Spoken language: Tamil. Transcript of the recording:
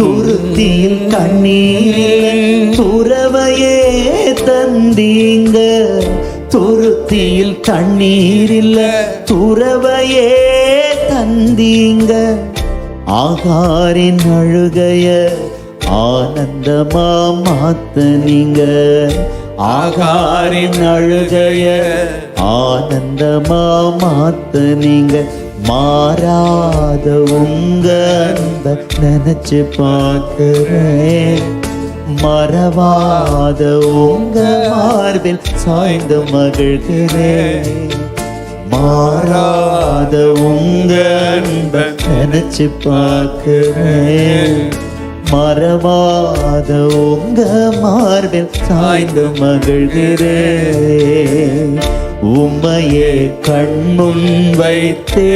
துருத்தியில் கண்ணீரில் துறவையே தந்தீங்க. துருத்தியில் கண்ணீரில் துறவையே தந்தீங்க. ஆகாரின் அழுகைய ஆனந்தமா மாத்த நீங்க ஆகாரின் அழுகைய ஆனந்தமா மாத்த நீங்க மாறாத உங்க அன்ப நினைச்சு பார்க்கிறேன். மறவாத உங்க மார்பில் சாய்ந்து மகிழ்கிறேன். மாறாத உங்க அன்ப நினைச்சு பார்க்கிறேன். மறவாத உங்க மார்பில் சாய்ந்து மகிழ்கிறேன் உம்மையே கண்முன் வைத்தே.